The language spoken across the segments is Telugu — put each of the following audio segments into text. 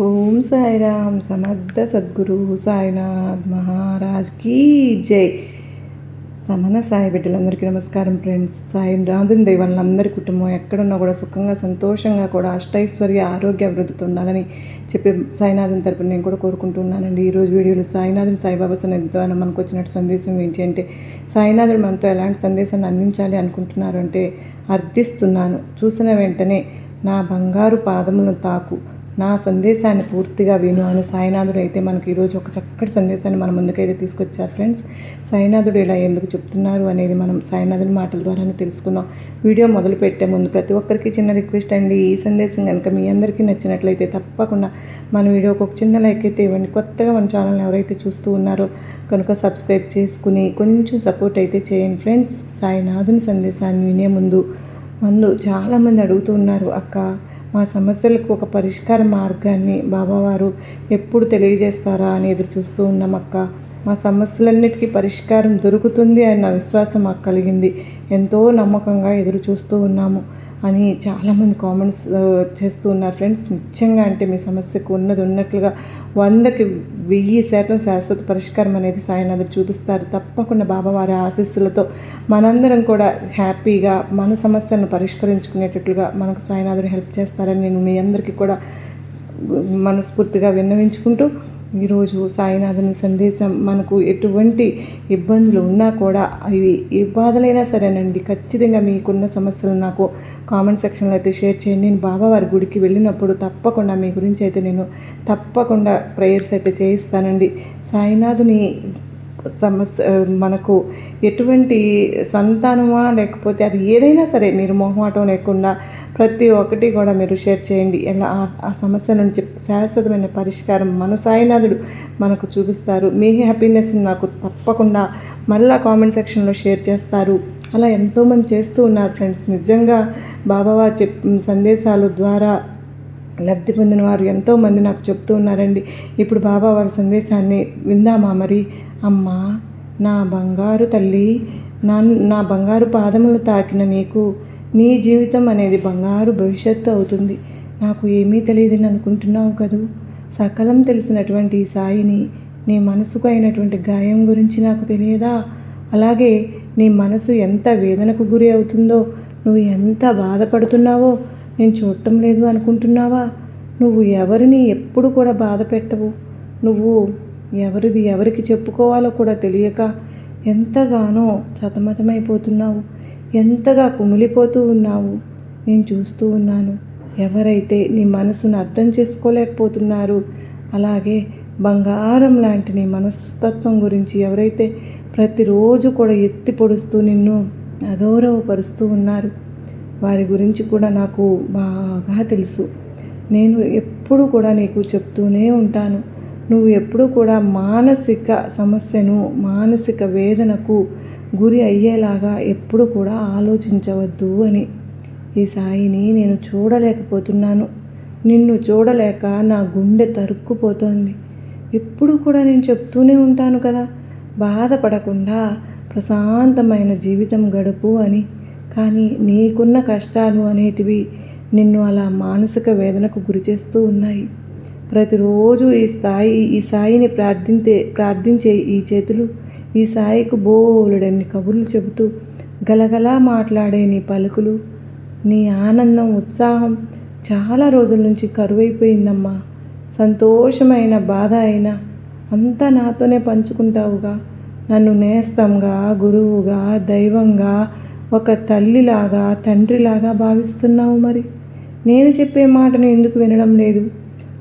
ఓం సాయిరామ్ సమర్థ సద్గురు సాయినాథ్ మహారాజ్ కీ జై. సమన సాయి బిడ్డలందరికీ నమస్కారం ఫ్రెండ్స్. సాయి రాధుని దైవాలందరి కుటుంబం ఎక్కడున్నా కూడా సుఖంగా సంతోషంగా కూడా అష్టైశ్వర్య ఆరోగ్య అభివృద్ధితో ఉండాలని చెప్పి సాయినాథుని తరపున నేను కూడా కోరుకుంటున్నానండి ఈరోజు వీడియోలో సాయినాథుని సాయిబాబా సన్నిధి ద్వారా మనకు వచ్చినట్టు సందేశం ఏంటి అంటే సాయినాథుడు మనతో ఎలాంటి సందేశాన్ని అందించాలి అనుకుంటున్నారు అంటే అర్థిస్తున్నాను. చూసిన వెంటనే నా బంగారు పాదములను తాకు. నా సందేశాన్ని పూర్తిగా విను అని సాయినాథుడు అయితే మనకి ఈరోజు ఒక చక్కటి సందేశాన్ని మన ముందుకైతే తీసుకొచ్చారు ఫ్రెండ్స్. సాయినాథుడు ఇలా ఎందుకు చెప్తున్నారు అనేది మనం సాయినాథుడి మాటల ద్వారానే తెలుసుకుందాం. వీడియో మొదలు పెట్టే ముందు ప్రతి ఒక్కరికి చిన్న రిక్వెస్ట్ అండి. ఈ సందేశం కనుక మీ అందరికీ నచ్చినట్లయితే తప్పకుండా మన వీడియోకి ఒక చిన్న లైక్ అయితే ఇవ్వండి. కొత్తగా మన ఛానల్ని ఎవరైతే చూస్తూ ఉన్నారో కనుక సబ్స్క్రైబ్ చేసుకుని కొంచెం సపోర్ట్ అయితే చేయండి ఫ్రెండ్స్. సాయినాథుని సందేశాన్ని వినే ముందు ముందు చాలామంది అడుగుతూ ఉన్నారు అక్క మా సమస్యలకు ఒక పరిష్కార మార్గాన్ని బాబావారు ఎప్పుడు తెలియజేస్తారా అని ఎదురు చూస్తూ ఉన్నాం అక్క. మా సమస్యలన్నిటికీ పరిష్కారం దొరుకుతుంది అన్న విశ్వాసం మాకు కలిగింది. ఎంతో నమ్మకంగా ఎదురు చూస్తూ ఉన్నాము. అని చాలామంది కామెంట్స్ చేస్తూ ఉన్నారు. ఫ్రెండ్స్ నిజంగా అంటే మీ సమస్యకు ఉన్నది ఉన్నట్లుగా వందకి వెయ్యి శాతం శాశ్వత పరిష్కారం అనేది సాయినాథుడు చూపిస్తారు. తప్పకుండా బాబావారి ఆశీస్సులతో మనందరం కూడా హ్యాపీగా మన సమస్యలను పరిష్కరించుకునేటట్లుగా మనకు సాయినాథుడు హెల్ప్ చేస్తారని నేను మీ అందరికీ కూడా మనస్ఫూర్తిగా విన్నవించుకుంటూ ఈరోజు సాయినాథుని సందేశం మనకు ఎటువంటి ఇబ్బందులు ఉన్నా కూడా ఇవి ఏ బాధలైనా సరేనండి. ఖచ్చితంగా మీకున్న సమస్యలు నాకు కామెంట్ సెక్షన్లో అయితే షేర్ చేయండి. నేను బాబావారి గుడికి వెళ్ళినప్పుడు తప్పకుండా మీ గురించి అయితే నేను తప్పకుండా ప్రేయర్స్ అయితే చేయిస్తానండి. సాయినాథుని సమస్య మనకు ఎటువంటి సంతానమా లేకపోతే అది ఏదైనా సరే మీరు మొహమాటం లేకుండా ప్రతి ఒక్కటి కూడా మీరు షేర్ చేయండి. ఎలా ఆ సమస్య నుంచి శాశ్వతమైన పరిష్కారం మన సాయినాథుడు మనకు చూపిస్తారు. మీ హ్యాపీనెస్ నాకు తప్పకుండా మళ్ళీ కామెంట్ సెక్షన్లో షేర్ చేస్తారు. అలా ఎంతోమంది చేస్తూ ఉన్నారు ఫ్రెండ్స్. నిజంగా బాబావారు చెప్ సందేశాలు ద్వారా లబ్ధి పొందిన వారు ఎంతోమంది నాకు చెప్తూ ఉన్నారండి. ఇప్పుడు బాబా వారి సందేశాన్ని విందామా మరి? అమ్మా నా బంగారు తల్లి నా నా బంగారు పాదములు తాకిన నీకు నీ జీవితం అనేది బంగారు భవిష్యత్తు అవుతుంది. నాకు ఏమీ తెలియదని అనుకుంటున్నావు కదూ? సకలం తెలిసినటువంటి సాయిని నీ మనసుకు అయినటువంటి గాయం గురించి నాకు తెలియదా? అలాగే నీ మనసు ఎంత వేదనకు గురి అవుతుందో నువ్వు ఎంత బాధపడుతున్నావో నేను చూడటం లేదు అనుకుంటున్నావా? నువ్వు ఎవరిని ఎప్పుడు కూడా బాధ పెట్టవు. నువ్వు ఎవరిది ఎవరికి చెప్పుకోవాలో కూడా తెలియక ఎంతగానో సతమతమైపోతున్నావు. ఎంతగా కుమిలిపోతూ ఉన్నావు. నేను చూస్తూ ఉన్నాను. ఎవరైతే నీ మనసును అర్థం చేసుకోలేకపోతున్నారు అలాగే బంగారం లాంటి నీ మనస్తత్వం గురించి ఎవరైతే ప్రతిరోజు కూడా ఎత్తి పొడుస్తూ నిన్ను అగౌరవపరుస్తూ ఉన్నారు. వారి గురించి కూడా నాకు బాగా తెలుసు. నేను ఎప్పుడు కూడా నీకు చెప్తూనే ఉంటాను. నువ్వు ఎప్పుడు కూడా మానసిక సమస్యను మానసిక వేదనకు గురి అయ్యేలాగా ఎప్పుడు కూడా ఆలోచించవద్దు అని ఈ సాయిని నేను చూడలేకపోతున్నాను. నిన్ను చూడలేక నా గుండె తరుక్కుపోతోంది. ఎప్పుడు కూడా నేను చెప్తూనే ఉంటాను కదా. బాధపడకుండా ప్రశాంతమైన జీవితం గడుపు అని కానీ నీకున్న కష్టాలు అనేటివి నిన్ను అలా మానసిక వేదనకు గురి చేస్తూ ఉన్నాయి. ప్రతిరోజు ఈ స్థాయి ఈ సాయిని ప్రార్థించే ప్రార్థించే ఈ చేతులు ఈ సాయికు బోలుడన్ని కబుర్లు చెబుతూ గలగలా మాట్లాడే నీ పలుకులు నీ ఆనందం ఉత్సాహం చాలా రోజుల నుంచి కరువైపోయిందమ్మా. సంతోషమైన బాధ అయినా అంతా నాతోనే పంచుకుంటావుగా. నన్ను నేస్తంగా గురువుగా దైవంగా ఒక తల్లిలాగా తండ్రిలాగా భావిస్తున్నావు మరి. నేను చెప్పే మాటను ఎందుకు వినడం లేదు?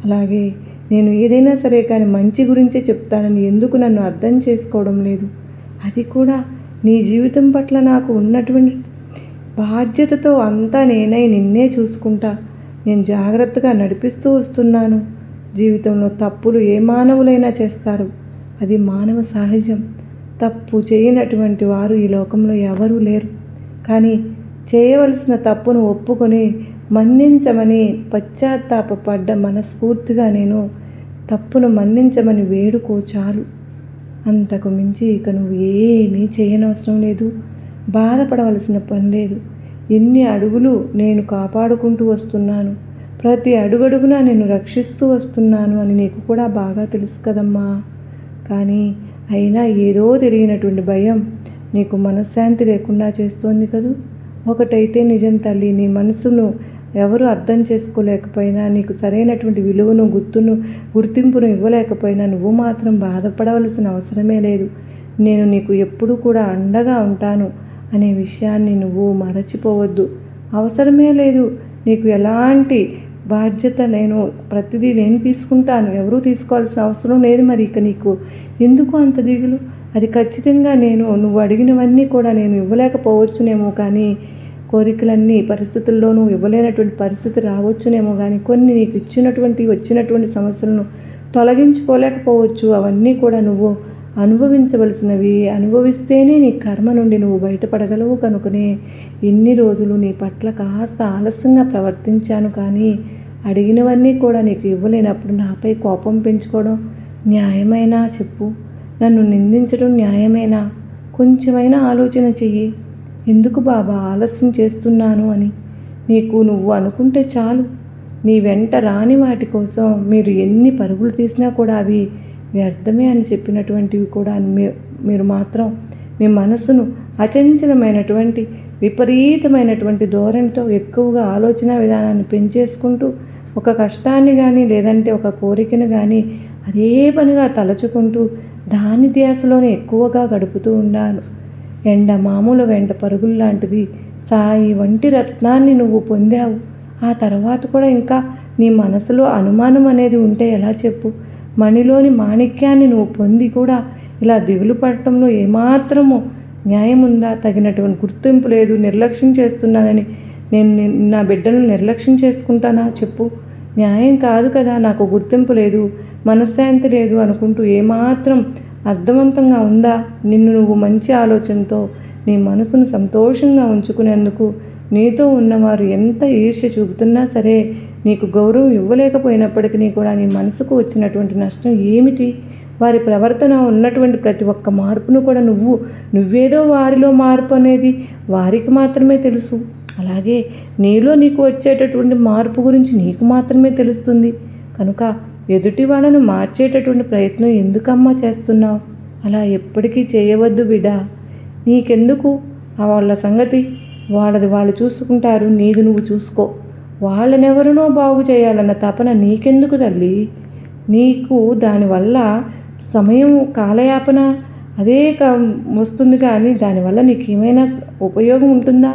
అలాగే నేను ఏదైనా సరే కానీ మంచి గురించే చెప్తానని ఎందుకు నన్ను అర్థం చేసుకోవడం లేదు? అది కూడా నీ జీవితం పట్ల నాకు ఉన్నటువంటి బాధ్యతతో అంతా నేనై నిన్నే చూసుకుంటా. నేను జాగ్రత్తగా నడిపిస్తూ వస్తున్నాను. జీవితంలో తప్పులు ఏ మానవులైనా చేస్తారు. అది మానవ సహజం. తప్పు చేయనటువంటి వారు ఈ లోకంలో ఎవరూ లేరు. కానీ చేయవలసిన తప్పును ఒప్పుకొని మన్నించమని పశ్చాత్తాపడ్డ మనస్ఫూర్తిగా నేను తప్పును మన్నించమని వేడుకో చాలు. అంతకు మించి ఇక నువ్వు ఏమీ చేయనవసరం లేదు. బాధపడవలసిన పని లేదు. ఎన్ని అడుగులు నేను కాపాడుకుంటూ వస్తున్నాను. ప్రతి అడుగడుగునా నేను రక్షిస్తూ వస్తున్నాను అని నీకు కూడా బాగా తెలుసు కదమ్మా. కానీ అయినా ఏదో తెలియనటువంటి భయం నీకు మనశ్శాంతి లేకుండా చేస్తోంది కదూ? ఒకటైతే నిజం తల్లి నీ మనసును ఎవరు అర్థం చేసుకోలేకపోయినా నీకు సరైనటువంటి విలువను గుర్తును గుర్తింపును ఇవ్వలేకపోయినా నువ్వు మాత్రం బాధపడవలసిన అవసరమే లేదు. నేను నీకు ఎప్పుడూ కూడా అండగా ఉంటాను అనే విషయాన్ని నువ్వు మరచిపోవద్దు. అవసరమే లేదు. నీకు ఎలాంటి బాధ్యత నేను ప్రతిదీ నేను తీసుకుంటాను. ఎవరూ తీసుకోవాల్సిన అవసరం లేదు మరి ఇక నీకు. ఎందుకు అంత దిగులు? అది ఖచ్చితంగా నేను నువ్వు అడిగినవన్నీ కూడా నేను ఇవ్వలేకపోవచ్చునేమో కానీ కోరికలన్నీ పరిస్థితుల్లోనూ ఇవ్వలేనటువంటి పరిస్థితి రావచ్చునేమో కానీ కొన్ని నీకు ఇచ్చినటువంటి వచ్చినటువంటి సమస్యలను తొలగించుకోలేకపోవచ్చు. అవన్నీ కూడా నువ్వు అనుభవించవలసినవి. అనుభవిస్తేనే నీ కర్మ నుండి నువ్వు బయటపడగలవు కనుకనే ఇన్ని రోజులు నీ పట్ల కాస్త ఆలస్యంగా ప్రవర్తించాను కానీ అడిగినవన్నీ కూడా నీకు ఇవ్వలేనప్పుడు నాపై కోపం పెంచుకోవడం న్యాయమైనా చెప్పు. నన్ను నిందించడం న్యాయమేనా? కొంచెమైనా ఆలోచన చెయ్యి. ఎందుకు బాబా ఆలస్యం చేస్తున్నాను అని? నీకు నువ్వు అనుకుంటే చాలు. నీ వెంట రాని వాటి కోసం మీరు ఎన్ని పరుగులు తీసినా కూడా అవి వ్యర్థమే అని చెప్పినటువంటివి కూడా మీ- మీరు మాత్రం మీ మనసును అచంచలమైనటువంటి విపరీతమైనటువంటి ధోరణితో ఎక్కువగా ఆలోచన విధానాన్ని పెంచేసుకుంటూ ఒక కష్టాన్ని కానీ లేదంటే ఒక కోరికను కానీ అదే పనిగా తలచుకుంటూ దాని ధ్యాసలోనే ఎక్కువగా గడుపుతూ ఉండాను. ఎండ మామూలు వెంట పరుగులు లాంటిది. సాయి వంటి రత్నాన్ని నువ్వు పొందావు. ఆ తర్వాత కూడా ఇంకా నీ మనసులో అనుమానం అనేది ఉంటే ఎలా చెప్పు? మణిలోని మాణిక్యాన్ని నువ్వు పొంది కూడా ఇలా దిగులు పడటంలో ఏమాత్రము న్యాయం ఉందా తగినటువంటి గుర్తింపు లేదు. నిర్లక్ష్యం చేస్తున్నానని నేను నా బిడ్డను నిర్లక్ష్యం చేసుకుంటానా? చెప్పు. న్యాయం కాదు కదా నాకు గుర్తింపు లేదు మనశ్శాంతి లేదు అనుకుంటూ ఏమాత్రం అర్థవంతంగా ఉందా? నిన్ను నువ్వు మంచి ఆలోచనతో నీ మనసును సంతోషంగా ఉంచుకునేందుకు నీతో ఉన్నవారు ఎంత ఈర్ష్య చూపుతున్నా సరే నీకు గౌరవం ఇవ్వలేకపోయినప్పటికీ కూడా నీ మనసుకు వచ్చినటువంటి నష్టం ఏమిటి? వారి ప్రవర్తన ఉన్నటువంటి ప్రతి ఒక్క మార్పును కూడా నువ్వు నువ్వేదో వారిలో మార్పు అనేది వారికి మాత్రమే తెలుసు. అలాగే నీలో నీకు వచ్చేటటువంటి మార్పు గురించి నీకు మాత్రమే తెలుస్తుంది. కనుక ఎదుటి వాళ్ళను మార్చేటటువంటి ప్రయత్నం ఎందుకమ్మా చేస్తున్నావు? అలా ఎప్పటికీ చేయవద్దు బిడా. నీకెందుకు? ఆ వాళ్ళ సంగతి? వాళ్ళది వాళ్ళు చూసుకుంటారు నీది నువ్వు చూసుకో. వాళ్ళనెవరినో బాగు చేయాలన్న తపన నీకెందుకు తల్లి? నీకు దానివల్ల సమయం కాలయాపన అదే క వస్తుంది కానీ దానివల్ల నీకు ఏమైనా ఉపయోగం ఉంటుందా?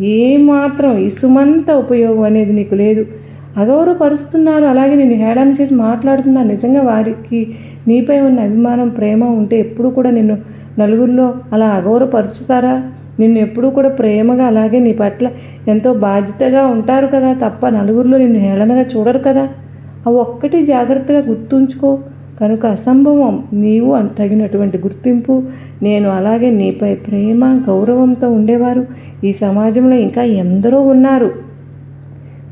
ఏమాత్రం ఇసుమంత ఉపయోగం అనేది నీకు లేదు. అగౌరవపరుస్తున్నారు. అలాగే నేను హేళన చేసి మాట్లాడుతున్నా. నిజంగా వారికి నీపై ఉన్న అభిమానం ప్రేమ ఉంటే ఎప్పుడు కూడా నిన్ను నలుగురిలో అలా అగౌరవపరుచుతారా నిన్ను ఎప్పుడూ కూడా ప్రేమగా అలాగే నీ పట్ల ఎంతో బాధ్యతగా ఉంటారు కదా తప్ప నలుగురిలో నిన్ను హేళనగా చూడరు కదా? అవి ఒక్కటి జాగ్రత్తగా గుర్తుంచుకో. కనుక అసంభవం నీవు తగినటువంటి గుర్తింపు నేను అలాగే నీపై ప్రేమ గౌరవంతో ఉండేవారు. ఈ సమాజంలో ఇంకా ఎందరో ఉన్నారు.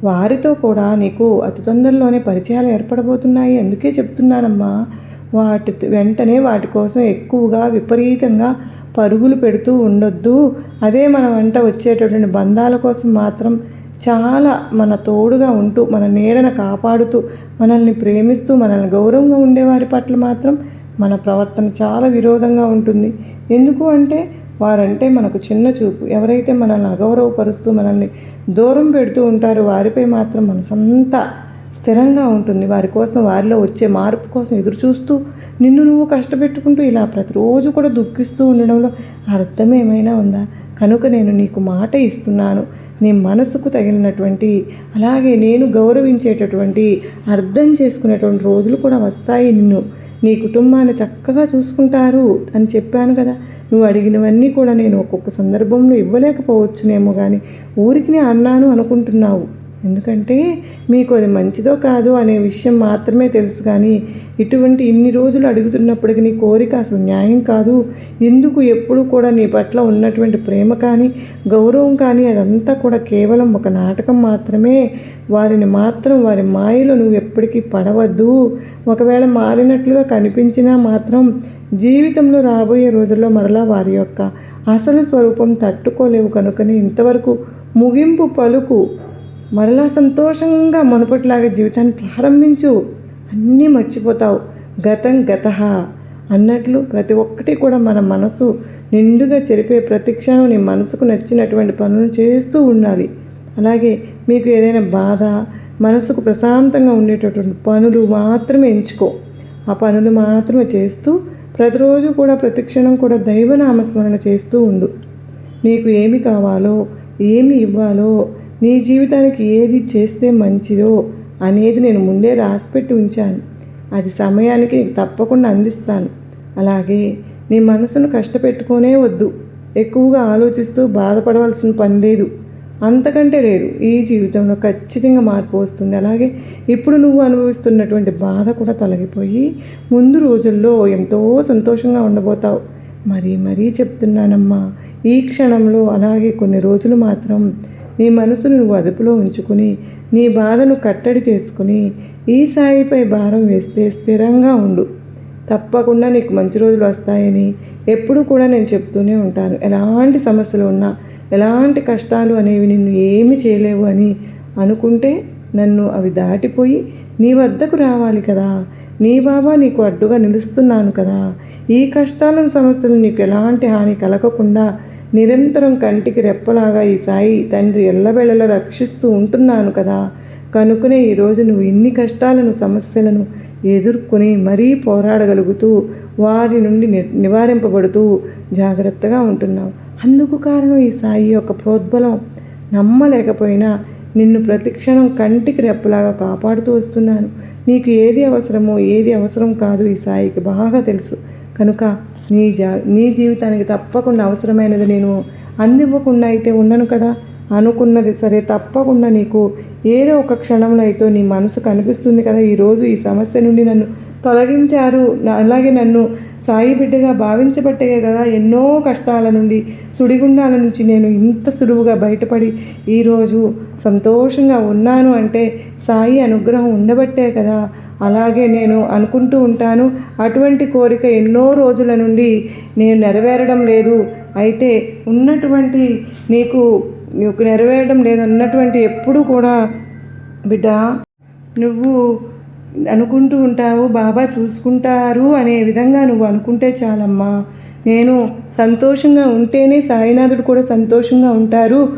వారితో కూడా నీకు అతి తొందరలోనే పరిచయాలు ఏర్పడబోతున్నాయి. అందుకే చెప్తున్నానమ్మా వాటి వెంటనే వాటి కోసం ఎక్కువగా విపరీతంగా పరుగులు పెడుతూ ఉండొద్దు. అదే మన వెంట వచ్చేటటువంటి బంధాల కోసం మాత్రం చాలా మన తోడుగా ఉంటూ మన నీడను కాపాడుతూ మనల్ని ప్రేమిస్తూ మనల్ని గౌరవంగా ఉండేవారి పట్ల మాత్రం మన ప్రవర్తన చాలా విరోధంగా ఉంటుంది. ఎందుకు అంటే వారంటే మనకు చిన్న చూపు. ఎవరైతే మనల్ని అగౌరవపరుస్తూ మనల్ని దూరం పెడుతూ ఉంటారో వారిపై మాత్రం మనసంతా స్థిరంగా ఉంటుంది. వారి కోసం వారిలో వచ్చే మార్పు కోసం ఎదురు చూస్తూ నిన్ను నువ్వు కష్టపెట్టుకుంటూ ఇలా ప్రతిరోజు కూడా దుఃఖిస్తూ ఉండడంలో అర్థం ఏమైనా ఉందా? కనుక నేను నీకు మాట ఇస్తున్నాను. నీ మనసుకు తగిలినటువంటి అలాగే నేను గౌరవించేటటువంటి అర్థం చేసుకునేటువంటి రోజులు కూడా వస్తాయి నిన్ను. నీ కుటుంబాన్ని చక్కగా చూసుకుంటారు అని చెప్పాను కదా. నువ్వు అడిగినవన్నీ కూడా నేను ఒక్కొక్క సందర్భంలో ఇవ్వలేకపోవచ్చునేమో కానీ ఊరికి అన్నాను అనుకుంటున్నావు. ఎందుకంటే మీకు అది మంచిదో కాదు అనే విషయం మాత్రమే తెలుసు కానీ ఇటువంటి ఇన్ని రోజులు అడుగుతున్నప్పటికీ నీ కోరిక అసలు న్యాయం కాదు. ఎందుకు ఎప్పుడు కూడా నీ పట్ల ఉన్నటువంటి ప్రేమ కానీ గౌరవం కానీ అదంతా కూడా కేవలం ఒక నాటకం మాత్రమే. వారిని మాత్రం వారి మాయలో నువ్వు ఎప్పటికీ పడవద్దు. ఒకవేళ మారినట్లుగా కనిపించినా మాత్రం జీవితంలో రాబోయే రోజుల్లో మరలా వారి యొక్క అసలు స్వరూపం తట్టుకోలేవు కనుకనే ఇంతవరకు ముగింపు పలుకు మరలా సంతోషంగా మునుపటిలాగా జీవితాన్ని ప్రారంభించు. అన్నీ మర్చిపోతావు. గతం గత అన్నట్లు ప్రతి ఒక్కటి కూడా మన మనసు నిండుగా చెరిపే ప్రతి క్షణం నీ మనసుకు నచ్చినటువంటి పనులు చేస్తూ ఉండాలి. అలాగే మీకు ఏదైనా బాధ మనసుకు ప్రశాంతంగా ఉండేటటువంటి పనులు మాత్రమే ఎంచుకో. ఆ పనులు మాత్రమే చేస్తూ ప్రతిరోజు కూడా ప్రతి క్షణం కూడా దైవనామస్మరణ చేస్తూ ఉండు. నీకు ఏమి కావాలో ఏమి ఇవ్వాలో నీ జీవితానికి ఏది చేస్తే మంచిదో అనేది నేను ముందే రాసిపెట్టి ఉంచాను. అది సమయానికి తప్పకుండా అందిస్తాను. అలాగే నీ మనసును కష్టపెట్టుకోనే వద్దు. ఎక్కువగా ఆలోచిస్తూ బాధపడవలసిన పని లేదు. అంతకంటే లేదు ఈ జీవితంలో ఖచ్చితంగా మార్పు వస్తుంది. అలాగే ఇప్పుడు నువ్వు అనుభవిస్తున్నటువంటి బాధ కూడా తొలగిపోయి ముందు రోజుల్లో ఎంతో సంతోషంగా ఉండబోతావు. మరీ మరీ చెప్తున్నానమ్మా ఈ క్షణంలో అలాగే కొన్ని రోజులు మాత్రం నీ మనసును నువ్వు అదుపులో ఉంచుకుని నీ బాధను కట్టడి చేసుకుని ఈ సాయిపై భారం వేస్తే స్థిరంగా ఉండు. తప్పకుండా నీకు మంచి రోజులు వస్తాయని ఎప్పుడు కూడా నేను చెప్తూనే ఉంటాను. ఎలాంటి సమస్యలు ఉన్నా ఎలాంటి కష్టాలు అనేవి నిన్ను ఏమి చేయలేవు అని అనుకుంటే నన్ను అవి దాటిపోయి నీ వద్దకు రావాలి కదా. నీ బాబా నీకు అడ్డుగా నిలుస్తున్నాను కదా. ఈ కష్టాలను సమస్యలు నీకు ఎలాంటి హాని కలగకుండా నిరంతరం కంటికి రెప్పలాగా ఈ సాయి తండ్రి ఎల్లవేళలా రక్షిస్తూ ఉంటున్నాను కదా. కనుకనే ఈరోజు నువ్వు ఇన్ని కష్టాలను సమస్యలను ఎదుర్కొని మరీ పోరాడగలుగుతూ వారి నుండి ని నివారింపబడుతూ జాగ్రత్తగా ఉంటున్నావు. అందుకు కారణం ఈ సాయి యొక్క ప్రోద్బలం. నమ్మలేకపోయినా నిన్ను ప్రతిక్షణం కంటికి రెప్పలాగా కాపాడుతూ వస్తున్నాను. నీకు ఏది అవసరమో ఏది అవసరం కాదు ఈ సాయికి బాగా తెలుసు. కనుక నీ జా నీ జీవితానికి తప్పకుండా అవసరమైనది నేను అందివ్వకుండా అయితే ఉండను కదా? అనుకున్నది సరే తప్పకుండా నీకు ఏదో ఒక క్షణంలో అయితే నీ మనసు కనిపిస్తుంది కదా? ఈరోజు ఈ సమస్య నుండి నన్ను తొలగించారు. అలాగే నన్ను సాయి బిడ్డగా భావించబట్టే కదా ఎన్నో కష్టాల నుండి సుడిగుండాల నుంచి నేను ఇంత సులువుగా బయటపడి ఈరోజు సంతోషంగా ఉన్నాను అంటే సాయి అనుగ్రహం ఉండబట్టే కదా. అలాగే నేను అనుకుంటూ ఉంటాను అటువంటి కోరిక ఎన్నో రోజుల నుండి నేను నెరవేరడం లేదు. అయితే ఉన్నటువంటి నీకు నీకు నెరవేరడం లేదు అన్నటువంటి ఎప్పుడు కూడా బిడ్డ నువ్వు అనుకుంటూ ఉంటావు బాబా చూసుకుంటారు అనే విధంగా నువ్వు అనుకుంటే చాలమ్మా. నేను సంతోషంగా ఉంటేనే సాయినాథుడు కూడా సంతోషంగా ఉంటారు.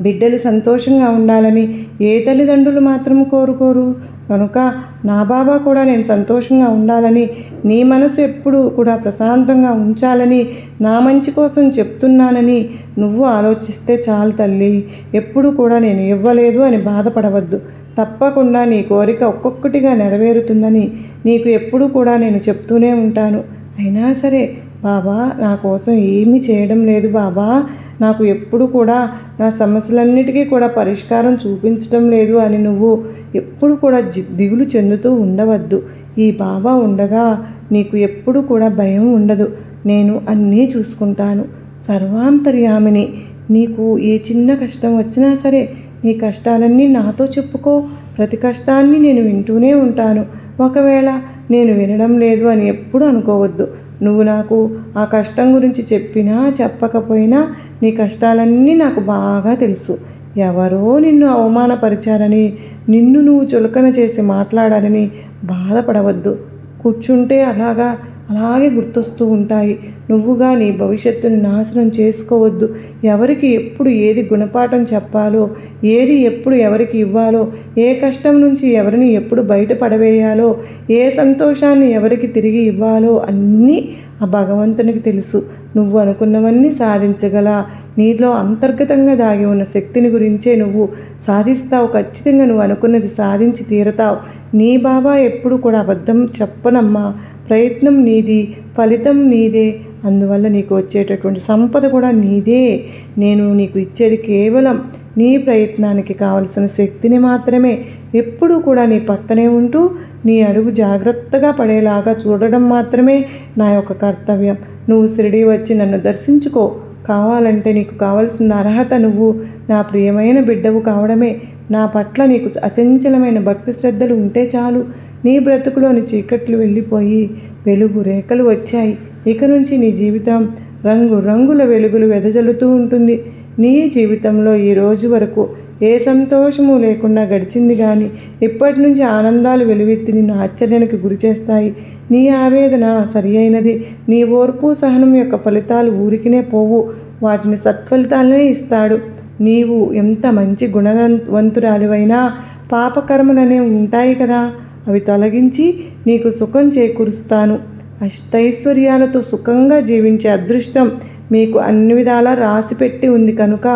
బిడ్డలు సంతోషంగా ఉండాలని ఏ తల్లిదండ్రులు మాత్రం కోరుకోరు. కనుక నా బాబా కూడా నేను సంతోషంగా ఉండాలని నీ మనసు ఎప్పుడు కూడా ప్రశాంతంగా ఉంచాలని నా మంచి కోసం చెప్తున్నానని నువ్వు ఆలోచిస్తే చాలు తల్లి. ఎప్పుడు కూడా నేను ఇవ్వలేదు అని బాధపడవద్దు. తప్పకుండా నీ కోరిక ఒక్కొక్కటిగా నెరవేరుతుందని నీకు ఎప్పుడు కూడా నేను చెప్తూనే ఉంటాను. అయినా సరే బాబా నా కోసం ఏమీ చేయడం లేదు బాబా. నాకు ఎప్పుడు కూడా నా సమస్యలన్నిటికీ కూడా పరిష్కారం చూపించడం లేదు అని నువ్వు ఎప్పుడు కూడా దిగులు చెందుతూ ఉండవద్దు. ఈ బాబా ఉండగా నీకు ఎప్పుడు కూడా భయం ఉండదు. నేను అన్నీ చూసుకుంటాను. సర్వాంతర్యామిని. నీకు ఏ చిన్న కష్టం వచ్చినా సరే నీ కష్టాలన్నీ నాతో చెప్పుకో. ప్రతి కష్టాన్ని నేను వింటూనే ఉంటాను. ఒకవేళ నేను వినడం లేదు అని ఎప్పుడు అనుకోవద్దు. నువ్వు నాకు ఆ కష్టం గురించి చెప్పినా చెప్పకపోయినా నీ కష్టాలన్నీ నాకు బాగా తెలుసు. ఎవరో నిన్ను అవమానపరిచారని నిన్ను నువ్వు చులకన చేసి మాట్లాడాలని బాధపడవద్దు. కూర్చుంటే అలాగా అలాగే గుర్తొస్తూ ఉంటాయి. నువ్వుగా నీ భవిష్యత్తును నాశనం చేసుకోవద్దు. ఎవరికి ఎప్పుడు ఏది గుణపాఠం చెప్పాలో ఏది ఎప్పుడు ఎవరికి ఇవ్వాలో ఏ కష్టం నుంచి ఎవరిని ఎప్పుడు బయటపడవేయాలో ఏ సంతోషాన్ని ఎవరికి తిరిగి ఇవ్వాలో అన్నీ ఆ భగవంతునికి తెలుసు. నువ్వు అనుకున్నవన్నీ సాధించగల. నీలో అంతర్గతంగా దాగి ఉన్న శక్తిని గురించే నువ్వు సాధిస్తావు. ఖచ్చితంగా నువ్వు అనుకున్నది సాధించి తీరతావు. నీ బాబా ఎప్పుడు కూడా అబద్ధం చెప్పనమ్మా. ప్రయత్నం నీది ఫలితం నీదే. అందువల్ల నీకు వచ్చేటటువంటి సంపద కూడా నీదే. నేను నీకు ఇచ్చేది కేవలం నీ ప్రయత్నానికి కావలసిన శక్తిని మాత్రమే ఎప్పుడూ కూడా నీ పక్కనే ఉంటూ నీ అడుగు జాగ్రత్తగా పడేలాగా చూడడం మాత్రమే నా యొక్క కర్తవ్యం. నువ్వు షిరిడి వచ్చి నన్ను దర్శించుకో. కావాలంటే నీకు కావలసిన అర్హత నువ్వు నా ప్రియమైన బిడ్డవు కావడమే. నా పట్ల నీకు అచంచలమైన భక్తి శ్రద్ధలు ఉంటే చాలు. నీ బ్రతుకులోని చీకట్లు వెళ్ళిపోయి వెలుగు రేఖలు వచ్చాయి. ఇక నుంచి నీ జీవితం రంగు రంగుల వెలుగులు వెదజల్లుతూ ఉంటుంది. నీ జీవితంలో ఈ రోజు వరకు ఏ సంతోషము లేకుండా గడిచింది కానీ ఇప్పటి నుంచి ఆనందాలు వెలువెత్తి నిన్ను ఆశ్చర్యానికి గురి చేస్తాయి. నీ ఆవేదన సరి అయినది నీ ఓర్పు సహనం యొక్క ఫలితాలు ఊరికినే పోవు. వాటిని సత్ఫలితాలనే ఇస్తాడు. నీవు ఎంత మంచి గుణవంతురాలివైనా పాపకర్మలనే ఉంటాయి కదా. అవి తొలగించి నీకు సుఖం చేకూరుస్తాను. అష్టైశ్వర్యాలతో సుఖంగా జీవించే అదృష్టం మీకు అన్ని విధాలా రాసిపెట్టి ఉంది కనుక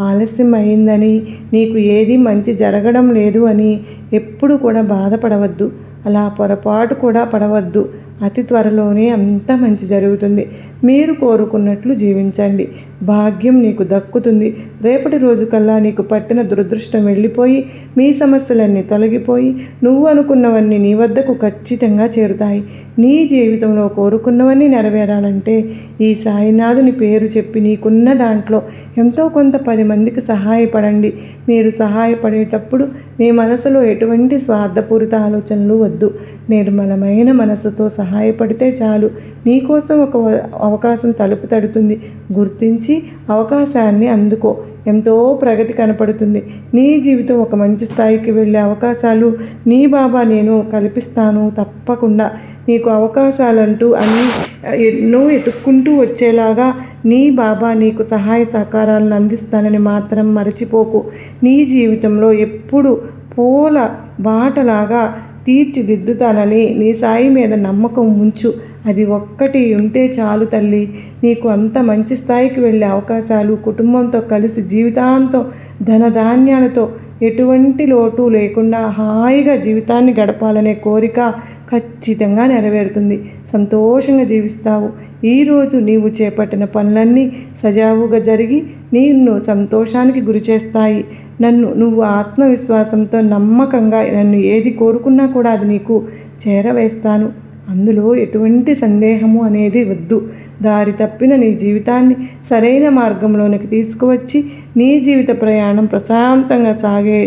ఆలస్యం అయిందని నీకు ఏది మంచి జరగడం లేదు అని ఎప్పుడు కూడా బాధపడవద్దు. అలా పొరపాటు కూడా పడవద్దు. అతి త్వరలోనే అంత మంచి జరుగుతుంది. మీరు కోరుకున్నట్లు జీవించండి. భాగ్యం నీకు దక్కుతుంది. రేపటి రోజు కల్లా నీకు పట్టిన దురదృష్టం వెళ్ళిపోయి మీ సమస్యలన్నీ తొలగిపోయి నువ్వు అనుకున్నవన్నీ నీ వద్దకు ఖచ్చితంగా చేరుతాయి. నీ జీవితంలో కోరుకున్నవన్నీ నెరవేరాలంటే ఈ సాయినాథుని పేరు చెప్పి నీకున్న దాంట్లో ఎంతో కొంత పది మందికి సహాయపడండి. మీరు సహాయపడేటప్పుడు మీ మనసులో ఎటువంటి స్వార్థపూరిత ఆలోచనలు వద్దు. నిర్మలమైన మనసుతో సహా సహాయపడితే చాలు. నీకోసం ఒక అవకాశం తలుపు తడుతుంది. గుర్తించి అవకాశాన్ని అందుకో. ఎంతో ప్రగతి కనపడుతుంది. నీ జీవితం ఒక మంచి స్థాయికి వెళ్ళే అవకాశాలు. నీ బాబా నేను కల్పిస్తాను తప్పకుండా. నీకు అవకాశాలంటూ అన్నీ ఎన్నో ఎతుక్కుంటూ వచ్చేలాగా నీ బాబా నీకు సహాయ సహకారాలను అందిస్తానని మాత్రం మరచిపోకు. నీ జీవితంలో ఎప్పుడు పూల బాటలాగా తీర్చిదిద్దుతానని నీ సాయి మీద నమ్మకం ఉంచు. అది ఒక్కటి ఉంటే చాలు తల్లి. నీకు అంత మంచి స్థాయికి వెళ్ళే అవకాశాలు కుటుంబంతో కలిసి జీవితాంతం ధనధాన్యాలతో ఎటువంటి లోటు లేకుండా హాయిగా జీవితాన్ని గడపాలనే కోరిక ఖచ్చితంగా నెరవేరుతుంది. సంతోషంగా జీవిస్తావు. ఈరోజు నీవు చేపట్టిన పనులన్నీ సజావుగా జరిగి నిన్ను సంతోషానికి గురి చేస్తాయి నన్ను నువ్వు ఆత్మవిశ్వాసంతో నమ్మకంగా నన్ను ఏది కోరుకున్నా కూడా అది నీకు చేరవేస్తాను. అందులో ఎటువంటి సందేహము అనేది వద్దు. దారి తప్పిన నీ జీవితాన్ని సరైన మార్గంలోనికి తీసుకువచ్చి నీ జీవిత ప్రయాణం ప్రశాంతంగా సాగే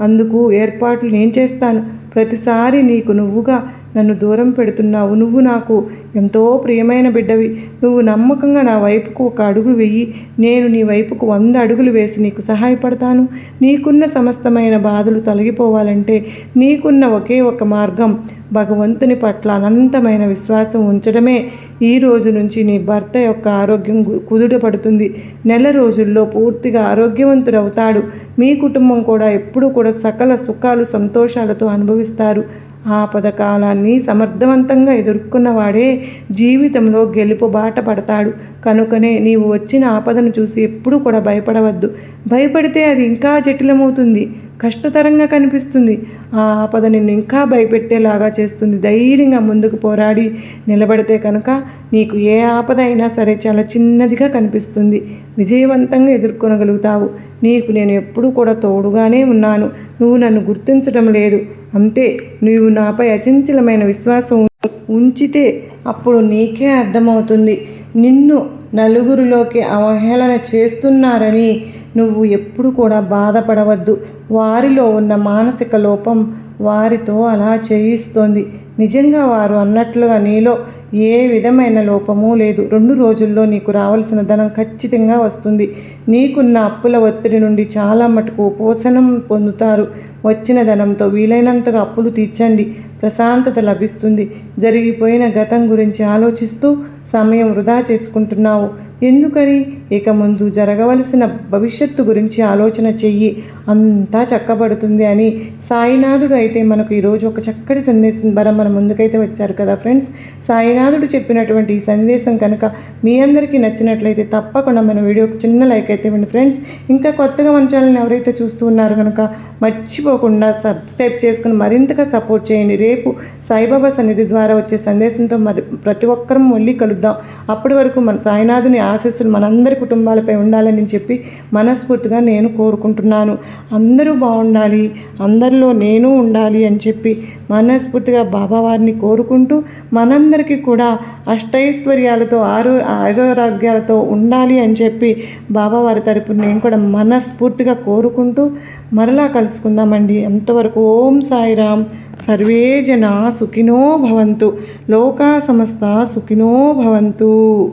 అందుకు ఏర్పాట్లు నేను చేస్తాను. ప్రతిసారి నీకు నువ్వుగా నన్ను దూరం పెడుతున్నావు. నువ్వు నాకు ఎంతో ప్రియమైన బిడ్డవి. నువ్వు నమ్మకంగా నా వైపుకు ఒక అడుగు వెయ్యి నేను నీ వైపుకు వంద అడుగులు వేసి నీకు సహాయపడతాను. నీకున్న సమస్తమైన బాధలు తొలగిపోవాలంటే నీకున్న ఒకే ఒక మార్గం భగవంతుని పట్ల అనంతమైన విశ్వాసం ఉంచడమే. ఈ రోజు నుంచి నీ భర్త యొక్క ఆరోగ్యం కుదుటపడుతుంది నెల రోజుల్లో పూర్తిగా ఆరోగ్యవంతుడవుతాడు. మీ కుటుంబం కూడా ఎప్పుడూ కూడా సకల సుఖాలు సంతోషాలతో అనుభవిస్తారు. ఆపద కాలాన్ని సమర్థవంతంగా ఎదుర్కొన్నవాడే జీవితంలో గెలుపు బాట పడతాడు. కనుకనే నీవు వచ్చిన ఆపదను చూసి ఎప్పుడూ కూడా భయపడవద్దు. భయపడితే అది ఇంకా జటిలమవుతుంది. కష్టతరంగా కనిపిస్తుంది. ఆ ఆపద నిన్ను ఇంకా భయపెట్టేలాగా చేస్తుంది. ధైర్యంగా ముందుకు పోరాడి నిలబడితే కనుక నీకు ఏ ఆపద అయినా సరే చాలా చిన్నదిగా కనిపిస్తుంది. విజయవంతంగా ఎదుర్కొనగలుగుతావు. నీకు నేను ఎప్పుడూ కూడా తోడుగానే ఉన్నాను. నువ్వు నన్ను గుర్తించడం లేదు. అంతే. నువ్వు నాపై అచంచలమైన విశ్వాసం ఉంచితే అప్పుడు నీకే అర్థమవుతుంది. నిన్ను నలుగురిలోకి అవహేళన చేస్తున్నారని నువ్వు ఎప్పుడు కూడా బాధపడవద్దు. వారిలో ఉన్న మానసిక లోపం వారితో అలా చేయిస్తోంది. నిజంగా వారు అన్నట్లుగా నీలో ఏ విధమైన లోపము లేదు. రెండు రోజుల్లో నీకు రావాల్సిన ధనం ఖచ్చితంగా వస్తుంది. నీకున్న అప్పుల ఒత్తిడి నుండి చాలా మటుకు ఉపోసనం పొందుతారు. వచ్చిన ధనంతో వీలైనంతగా అప్పులు తీర్చండి. ప్రశాంతత లభిస్తుంది. జరిగిపోయిన గతం గురించి ఆలోచిస్తూ సమయం వృధా చేసుకుంటున్నావు. ఎందుకని? ఇక ముందు జరగవలసిన భవిష్యత్తు గురించి ఆలోచన చెయ్యి. అంతా చక్కబడుతుంది అని. సాయినాథుడు అయితే మనకు ఈరోజు ఒక చక్కటి సందేశం ద్వారా మన ముందుకైతే వచ్చారు కదా ఫ్రెండ్స్. సాయినాథుడు చెప్పినటువంటి ఈ సందేశం కనుక మీ అందరికీ నచ్చినట్లయితే తప్పకుండా మన వీడియోకి చిన్న లైక్ అయితే ఇవ్వండి ఫ్రెండ్స్. ఇంకా కొత్తగా మన ఛానల్ని ఎవరైతే చూస్తూ ఉన్నారో కనుక మర్చిపోకుండా సబ్స్క్రైబ్ చేసుకుని మరింతగా సపోర్ట్ చేయండి. రేపు సాయిబాబా సన్నిధి ద్వారా వచ్చే సందేశంతో మరి ప్రతి ఒక్కరం మళ్ళీ కలుద్దాం. అప్పటి వరకు మన సాయినాథుని ఆశీస్సులు మనందరి కుటుంబాలపై ఉండాలని చెప్పి మనస్ఫూర్తిగా నేను కోరుకుంటున్నాను. అందరూ బాగుండాలి. అందరిలో నేను ఉండాలి అని చెప్పి మనస్ఫూర్తిగా బాబావారిని కోరుకుంటూ మనందరికీ కూడా అష్టైశ్వర్యాలతో ఆరో ఆరోగ్యాలతో ఉండాలి అని చెప్పి బాబావారి తరపున నేను కూడా మనస్ఫూర్తిగా కోరుకుంటూ మరలా కలుసుకుందామండి. అంతవరకు ఓం సాయిరామ్. సర్వే జన సుఖినో భవంతు. లోకా సమస్త సుఖినో భవంతు.